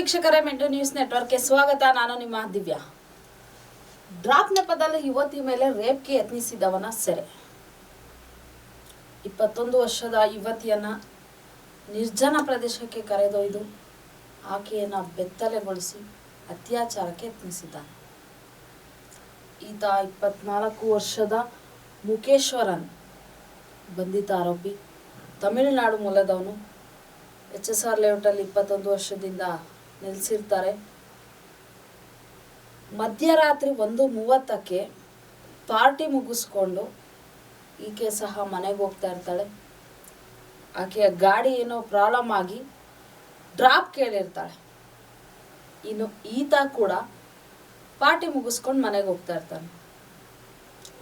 ವೀಕ್ಷಕರೇ, ಮೆಂಟು ನ್ಯೂಸ್ ನೆಟ್ವರ್ಕ್ಗೆ ಸ್ವಾಗತ. ನಾನು ನಿಮ್ಮ ದಿವ್ಯಾ. ಡ್ರಾಪ್ ನೆಪದಲ್ಲಿ ಯುವತಿ ಮೇಲೆ ರೇಪ್ಗೆ ಯತ್ನಿಸಿದವನ ಸೆರೆ. ಇಪ್ಪತ್ತೊಂದು ವರ್ಷದ ಯುವತಿಯನ್ನ ನಿರ್ಜನ ಪ್ರದೇಶಕ್ಕೆ ಕರೆದೊಯ್ದು ಆಕೆಯನ್ನು ಬೆತ್ತಲೆಗೊಳಿಸಿ ಅತ್ಯಾಚಾರಕ್ಕೆ ಯತ್ನಿಸಿದ್ದಾನೆ. ಈತ ಇಪ್ಪತ್ನಾಲ್ಕು ವರ್ಷದ ಮುಖೇಶ್ವರನ್ ಬಂಧಿತ ಆರೋಪಿ. ತಮಿಳುನಾಡು ಮೂಲದವನು. ಎಚ್ ಎಸ್ ಆರ್ ಲೇಔಟಲ್ಲಿ ಇಪ್ಪತ್ತೊಂದು ವರ್ಷದಿಂದ ನೆಲೆಸಿರ್ತಾರೆ. ಮಧ್ಯರಾತ್ರಿ ಒಂದು ಮೂವತ್ತಕ್ಕೆ ಪಾರ್ಟಿ ಮುಗಿಸ್ಕೊಂಡು ಈಕೆ ಸಹ ಮನೆಗೆ ಹೋಗ್ತಾ ಇರ್ತಾಳೆ. ಆಕೆಯ ಗಾಡಿ ಏನೋ ಪ್ರಾಬ್ಲಮ್ ಆಗಿ ಡ್ರಾಪ್ ಕೇಳಿರ್ತಾಳೆ. ಇನ್ನು ಈತ ಕೂಡ ಪಾರ್ಟಿ ಮುಗಿಸ್ಕೊಂಡು ಮನೆಗೆ ಹೋಗ್ತಾ ಇರ್ತಾನೆ.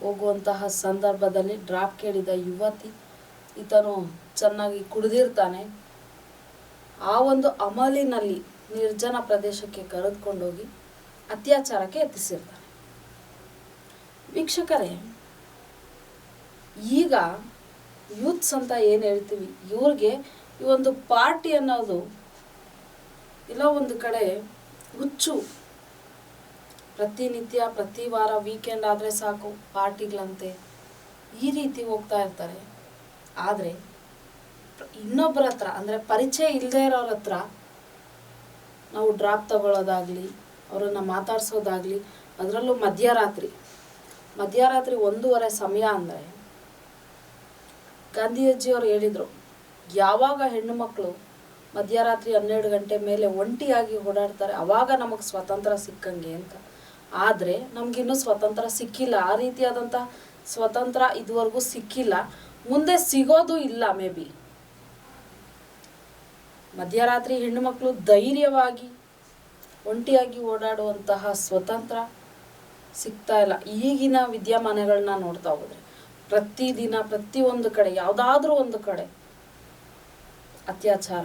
ಹೋಗುವಂತಹ ಸಂದರ್ಭದಲ್ಲಿ ಡ್ರಾಪ್ ಕೇಳಿದ ಯುವತಿ ಈತನು ಚೆನ್ನಾಗಿ ಕುಡಿದಿರ್ತಾನೆ. ಆ ಒಂದು ಅಮಲಿನಲ್ಲಿ ನಿರ್ಜನ ಪ್ರದೇಶಕ್ಕೆ ಕರೆದುಕೊಂಡೋಗಿ ಅತ್ಯಾಚಾರಕ್ಕೆ ಎತ್ತಿಸಿರ್ತಾರೆ ವೀಕ್ಷಕರೇ, ಈಗ ಯೂತ್ಸ್ ಅಂತ ಏನು ಹೇಳ್ತೀವಿ? ಇವ್ರಿಗೆ ಈ ಒಂದು ಪಾರ್ಟಿ ಅನ್ನೋದು ಇಲ್ಲ, ಒಂದು ಕಡೆ ಹುಚ್ಚು. ಪ್ರತಿನಿತ್ಯ, ಪ್ರತಿ ವಾರ, ವೀಕೆಂಡ್ ಆದರೆ ಸಾಕು ಪಾರ್ಟಿಗಳಂತೆ ಈ ರೀತಿ ಹೋಗ್ತಾ ಇರ್ತಾರೆ. ಆದರೆ ಇನ್ನೊಬ್ಬರ ಹತ್ರ, ಅಂದರೆ ಪರಿಚಯ ಇಲ್ಲದೇ ಇರೋರ ಹತ್ರ ನಾವು ಡ್ರಾಪ್ ತಗೊಳ್ಳೋದಾಗಲಿ ಅವರನ್ನು ಮಾತಾಡ್ಸೋದಾಗಲಿ, ಅದರಲ್ಲೂ ಮಧ್ಯರಾತ್ರಿ. ಮಧ್ಯರಾತ್ರಿ ಒಂದೂವರೆ ಸಮಯ ಅಂದರೆ ಗಾಂಧೀಜಿಯವರು ಹೇಳಿದರು, ಯಾವಾಗ ಹೆಣ್ಣು ಮಕ್ಕಳು ಮಧ್ಯರಾತ್ರಿ ಹನ್ನೆರಡು ಗಂಟೆ ಮೇಲೆ ಒಂಟಿಯಾಗಿ ಓಡಾಡ್ತಾರೆ, ಅವಾಗ ನಮಗೆ ಸ್ವತಂತ್ರ ಸಿಕ್ಕಂಗೆ ಅಂತ. ಆದರೆ ನಮಗಿನ್ನೂ ಸ್ವತಂತ್ರ ಸಿಕ್ಕಿಲ್ಲ. ಆ ರೀತಿಯಾದಂಥ ಸ್ವತಂತ್ರ ಇದುವರೆಗೂ ಸಿಕ್ಕಿಲ್ಲ. ಮುಂದೆ ಸಿಗೋದು ಇಲ್ಲ ಮೇ ಬಿ ಮಧ್ಯರಾತ್ರಿ ಹೆಣ್ಣು ಮಕ್ಕಳು ಧೈರ್ಯವಾಗಿ ಒಂಟಿಯಾಗಿ ಓಡಾಡುವಂತಹ ಸ್ವತಂತ್ರ ಸಿಗ್ತಾ ಇಲ್ಲ. ಈಗಿನ ವಿದ್ಯಮಾನಗಳನ್ನ ನೋಡ್ತಾ ಹೋದ್ರೆ ಪ್ರತಿ ಪ್ರತಿಯೊಂದು ಕಡೆ, ಯಾವುದಾದ್ರೂ ಒಂದು ಕಡೆ ಅತ್ಯಾಚಾರ,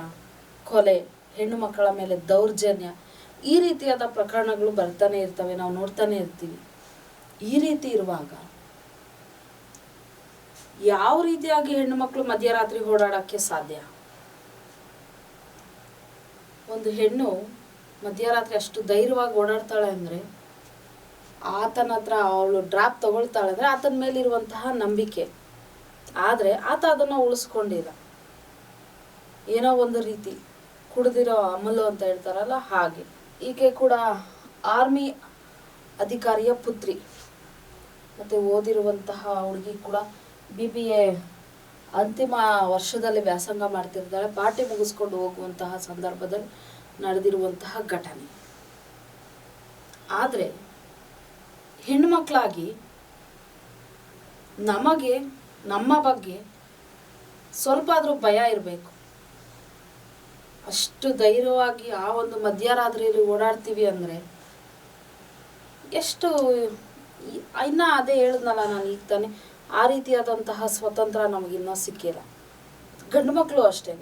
ಕೊಲೆ ಹೆಣ್ಣು ಮಕ್ಕಳ ಮೇಲೆ ದೌರ್ಜನ್ಯ ಈ ರೀತಿಯಾದ ಪ್ರಕರಣಗಳು ಬರ್ತಾನೆ ಇರ್ತವೆ. ನಾವು ನೋಡ್ತಾನೆ ಇರ್ತೀವಿ. ಈ ರೀತಿ ಇರುವಾಗ ಯಾವ ರೀತಿಯಾಗಿ ಹೆಣ್ಣು ಮಕ್ಕಳು ಮಧ್ಯರಾತ್ರಿ ಓಡಾಡಕ್ಕೆ ಸಾಧ್ಯ? ಒಂದು ಹೆಣ್ಣು ಮಧ್ಯರಾತ್ರಿ ಅಷ್ಟು ಧೈರ್ಯವಾಗಿ ಓಡಾಡ್ತಾಳೆ ಅಂದರೆ ಆತನ ಹತ್ರ ಅವಳು ಡ್ರಾಪ್ ತಗೊಳ್ತಾಳೆ ಅಂದರೆ ಆತನ ಮೇಲಿರುವಂತಹ ನಂಬಿಕೆ. ಆದರೆ ಆತ ಅದನ್ನು ಉಳಿಸ್ಕೊಂಡಿಲ್ಲ. ಏನೋ ಒಂದು ರೀತಿ ಕುಡಿದಿರೋ ಅಮಲು ಅಂತ ಹೇಳ್ತಾರಲ್ಲ ಹಾಗೆ. ಈಕೆ ಕೂಡ ಆರ್ಮಿ ಅಧಿಕಾರಿಯ ಪುತ್ರಿ. ಮತ್ತು ಓದಿರುವಂತಹ ಹುಡುಗಿ ಕೂಡ ಬಿ ಬಿ ಎ ಅಂತಿಮ ವರ್ಷದಲ್ಲಿ ವ್ಯಾಸಂಗ ಮಾಡ್ತಿರ್ತಾಳೆ ಪಾರ್ಟಿ ಮುಗಿಸ್ಕೊಂಡು ಹೋಗುವಂತಹ ಸಂದರ್ಭದಲ್ಲಿ ನಡೆದಿರುವಂತಹ ಘಟನೆ. ಆದರೆ ಹೆಣ್ಮಕ್ಳಾಗಿ ನಮಗೆ, ನಮ್ಮ ಬಗ್ಗೆ ಸ್ವಲ್ಪ ಆದರೂ ಭಯ ಇರಬೇಕು. ಅಷ್ಟು ಧೈರ್ಯವಾಗಿ ಆ ಒಂದು ಮಧ್ಯರಾತ್ರಿಯಲ್ಲಿ ಓಡಾಡ್ತೀವಿ ಅಂದರೆ ಎಷ್ಟು, ಇನ್ನೂ ಅದೇ ಹೇಳಿದ್ನಲ್ಲ ನಾನು, ಈಗ ತಾನೆ ಆ ರೀತಿಯಾದಂತಹ ಸ್ವತಂತ್ರ ನಮಗಿನ್ನೂ ಸಿಕ್ಕಿಲ್ಲ. ಗಂಡು ಮಕ್ಕಳು ಅಷ್ಟೇ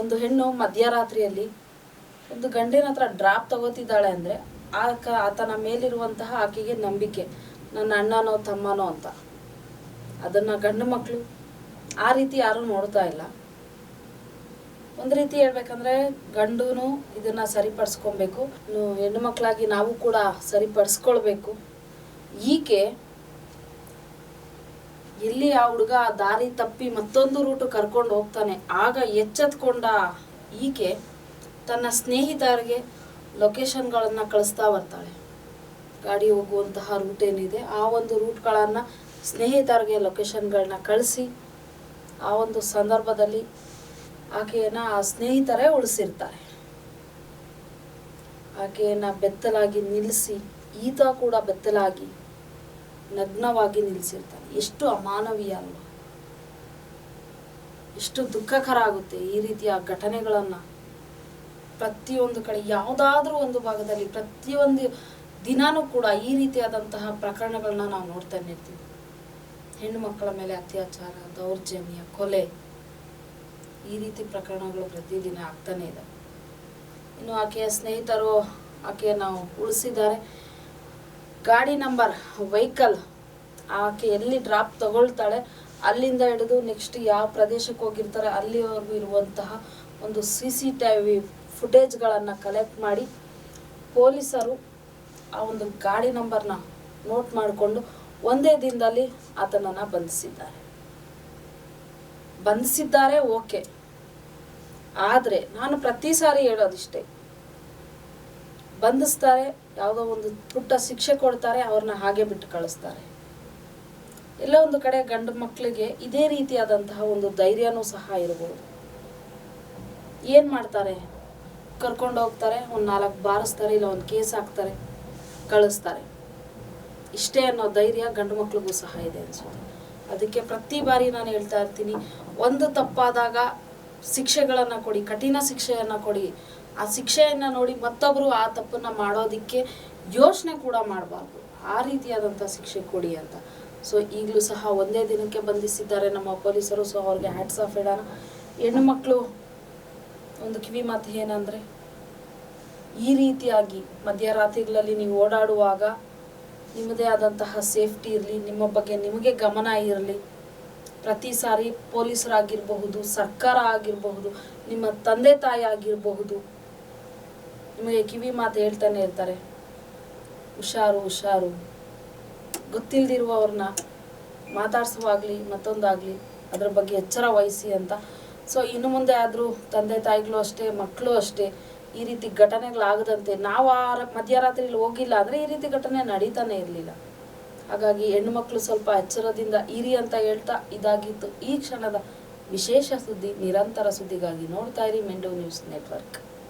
ಒಂದು ಹೆಣ್ಣು ಮಧ್ಯರಾತ್ರಿಯಲ್ಲಿ ಒಂದು ಗಂಡಿನ ಹತ್ರ ಡ್ರಾಪ್ ತಗೋತಿದ್ದಾಳೆ ಅಂದರೆ ಆಕ, ಆತನ ಮೇಲಿರುವಂತಹ ಆಕೆಗೆ ನಂಬಿಕೆ, ನನ್ನ ಅಣ್ಣನೋ ತಮ್ಮನೋ ಅಂತ. ಅದನ್ನು ಗಂಡು ಮಕ್ಕಳು ಆ ರೀತಿ ಯಾರೂ ನೋಡ್ತಾ ಇಲ್ಲ. ಒಂದು ರೀತಿ ಹೇಳ್ಬೇಕಂದ್ರೆ ಗಂಡುನು ಇದನ್ನು ಸರಿಪಡಿಸ್ಕೊಬೇಕು. ಹೆಣ್ಣು ಮಕ್ಕಳಾಗಿ ನಾವು ಕೂಡ ಸರಿಪಡಿಸ್ಕೊಳ್ಬೇಕು. ಈಕೆ ಎಲ್ಲಿ ಆ ಹುಡುಗ ದಾರಿ ತಪ್ಪಿ ಮತ್ತೊಂದು ರೂಟು ಕರ್ಕೊಂಡು ಹೋಗ್ತಾನೆ, ಆಗ ಎಚ್ಚೆತ್ಕೊಂಡ ಈಕೆ ತನ್ನ ಸ್ನೇಹಿತರಿಗೆ ಲೊಕೇಶನ್ಗಳನ್ನು ಕಳಿಸ್ತಾ ಬರ್ತಾಳೆ. ಗಾಡಿ ಹೋಗುವಂತಹ ರೂಟ್ ಏನಿದೆ, ಆ ಒಂದು ರೂಟ್ಗಳನ್ನು ಸ್ನೇಹಿತರಿಗೆ ಲೊಕೇಶನ್ಗಳನ್ನ ಕಳಿಸಿ, ಆ ಒಂದು ಸಂದರ್ಭದಲ್ಲಿ ಆಕೆಯನ್ನು ಆ ಸ್ನೇಹಿತರೇ ಉಳಿಸಿರ್ತಾರೆ. ಆಕೆಯನ್ನು ಬೆತ್ತಲಾಗಿ ನಿಲ್ಲಿಸಿ, ಈತ ಕೂಡ ಬೆತ್ತಲಾಗಿ ನಗ್ನವಾಗಿ ನಿಲ್ಲಿಸಿರ್ತಾನೆ. ಎಷ್ಟು ಅಮಾನವೀಯ ಅಲ್ವಾ. ಎಷ್ಟು ದುಃಖಕರ ಆಗುತ್ತೆ ಈ ರೀತಿಯ ಘಟನೆಗಳನ್ನು. ಪ್ರತಿಯೊಂದು ಕಡೆ, ಯಾವುದಾದ್ರೂ ಒಂದು ಭಾಗದಲ್ಲಿ ಪ್ರತಿಯೊಂದು ದಿನಾನೂ ಕೂಡ ಈ ರೀತಿಯಾದಂತಹ ಪ್ರಕರಣಗಳನ್ನ ನಾವು ನೋಡ್ತಾನೆ ಇರ್ತೀವಿ. ಹೆಣ್ಣು ಮಕ್ಕಳ ಮೇಲೆ ಅತ್ಯಾಚಾರ, ದೌರ್ಜನ್ಯ, ಕೊಲೆ ಈ ರೀತಿ ಪ್ರಕರಣಗಳು ಪ್ರತಿದಿನ ಆಗ್ತಾನೆ ಇದೆ. ಇನ್ನು ಆಕೆಯ ಸ್ನೇಹಿತರು, ಆಕೆಯನ್ನು ಉಳಿಸಿದ್ದಾರೆ. ಗಾಡಿ ನಂಬರ್, ವೆಹಿಕಲ್. ಆಕೆ ಎಲ್ಲಿ ಡ್ರಾಪ್ ತಗೊಳ್ತಾಳೆ, ಅಲ್ಲಿಂದ ಹಿಡಿದು ನೆಕ್ಸ್ಟ್ ಯಾವ ಪ್ರದೇಶಕ್ಕೆ ಹೋಗಿರ್ತಾರೆ, ಅಲ್ಲಿವರೆಗೂ ಇರುವಂತಹ ಒಂದು ಸಿ ಸಿ ಟಿ ವಿ ಫುಟೇಜ್ಗಳನ್ನು ಕಲೆಕ್ಟ್ ಮಾಡಿ ಪೊಲೀಸರು ಆ ಒಂದು ಗಾಡಿ ನಂಬರ್ನ ನೋಟ್ ಮಾಡಿಕೊಂಡು ಒಂದೇ ದಿನದಲ್ಲಿ ಆತನನ್ನು ಬಂಧಿಸಿದ್ದಾರೆ. ಬಂಧಿಸಿದ್ದಾರೆ ಓಕೆ ಆದರೆ ನಾನು ಪ್ರತಿ ಸಾರಿ ಹೇಳೋದಿಷ್ಟೇ ಬಂಧಿಸ್ತಾರೆ, ಯಾವುದೋ ಒಂದು ಪುಟ್ಟ ಶಿಕ್ಷೆ ಕೊಡ್ತಾರೆ, ಅವ್ರನ್ನ ಹಾಗೆ ಬಿಟ್ಟು ಕಳಿಸ್ತಾರೆ. ಎಲ್ಲ ಒಂದು ಕಡೆ ಗಂಡು ಮಕ್ಕಳಿಗೆ ಇದೇ ರೀತಿಯಾದಂತಹ ಒಂದು ಧೈರ್ಯನೂ ಸಹ ಇರಬಹುದು ಏನು ಮಾಡ್ತಾರೆ? ಕರ್ಕೊಂಡು ಹೋಗ್ತಾರೆ, ಒಂದು ನಾಲ್ಕು ಬಾರಿಸ್ತಾರೆ, ಇಲ್ಲ ಒಂದು ಕೇಸ್ ಹಾಕ್ತಾರೆ, ಕಳಿಸ್ತಾರೆ. ಇಷ್ಟೇ ಅನ್ನೋ ಧೈರ್ಯ ಗಂಡು ಮಕ್ಳಿಗೂ ಸಹ ಇದೆ ಅನ್ಸುತ್ತೆ. ಅದಕ್ಕೆ ಪ್ರತಿ ಬಾರಿ ನಾನು ಹೇಳ್ತಾ ಇರ್ತೀನಿ, ಒಂದು ತಪ್ಪಾದಾಗ ಶಿಕ್ಷೆಗಳನ್ನು ಕೊಡಿ, ಕಠಿಣ ಶಿಕ್ಷೆಯನ್ನು ಕೊಡಿ. ಆ ಶಿಕ್ಷೆಯನ್ನು ನೋಡಿ ಮತ್ತೊಬ್ಬರು ಆ ತಪ್ಪನ್ನು ಮಾಡೋದಕ್ಕೆ ಯೋಚನೆ ಕೂಡ ಮಾಡಬಾರ್ದು. ಆ ರೀತಿಯಾದಂಥ ಶಿಕ್ಷೆ ಕೊಡಿ ಅಂತ. ಸೊ ಈಗಲೂ ಸಹ ಒಂದೇ ದಿನಕ್ಕೆ ಬಂಧಿಸಿದ್ದಾರೆ ನಮ್ಮ ಪೊಲೀಸರು. ಸೊ ಅವ್ರಿಗೆ ಹ್ಯಾಟ್ಸ್ ಆಫ್ ಇಡೋಣ. ಹೆಣ್ಣು ಮಕ್ಕಳು ಒಂದು ಕಿವಿ ಮಾತು ಏನಂದರೆ, ಈ ರೀತಿಯಾಗಿ ಮಧ್ಯರಾತ್ರಿಗಳಲ್ಲಿ ನೀವು ಓಡಾಡುವಾಗ ನಿಮ್ಮದೇ ಆದಂತಹ ಸೇಫ್ಟಿ ಇರಲಿ, ನಿಮ್ಮ ಬಗ್ಗೆ ನಿಮಗೆ ಗಮನ ಇರಲಿ. ಪ್ರತಿ ಸಾರಿ ಪೊಲೀಸರಾಗಿರಬಹುದು, ಸರ್ಕಾರ ಆಗಿರಬಹುದು, ನಿಮ್ಮ ತಂದೆ ತಾಯಿ ಆಗಿರಬಹುದು ನಿಮಗೆ ಕಿವಿ ಮಾತು ಹೇಳ್ತಾನೆ ಇರ್ತಾರೆ. ಹುಷಾರು ಹುಷಾರು. ಗೊತ್ತಿಲ್ದಿರುವವ್ರನ್ನ ಮಾತಾಡಿಸುವಾಗಲಿ, ಮತ್ತೊಂದಾಗಲಿ, ಅದರ ಬಗ್ಗೆ ಎಚ್ಚರ ವಹಿಸಿ ಅಂತ. ಸೊ ಇನ್ನು ಮುಂದೆ ಆದರೂ ತಂದೆ, ತಾಯಿಗಳು ಅಷ್ಟೇ, ಮಕ್ಕಳು ಅಷ್ಟೇ, ಈ ರೀತಿ ಘಟನೆಗಳಾಗದಂತೆ ನಾವು ಆ ಮಧ್ಯರಾತ್ರಿಲಿ ಹೋಗಿಲ್ಲ ಅಂದರೆ ಈ ರೀತಿ ಘಟನೆ ನಡೀತಾನೆ ಇರಲಿಲ್ಲ. ಹಾಗಾಗಿ ಹೆಣ್ಣು ಮಕ್ಕಳು ಸ್ವಲ್ಪ ಎಚ್ಚರದಿಂದ ಇರಿ ಅಂತ ಹೇಳ್ತಾ ಇದಾಗಿತ್ತು. ಈ ಕ್ಷಣದ ವಿಶೇಷ ಸುದ್ದಿ, ನಿರಂತರ ಸುದ್ದಿಗಾಗಿ ನೋಡ್ತಾ ಇರಿ ಮೆಂಡೋ ನ್ಯೂಸ್ ನೆಟ್ವರ್ಕ್.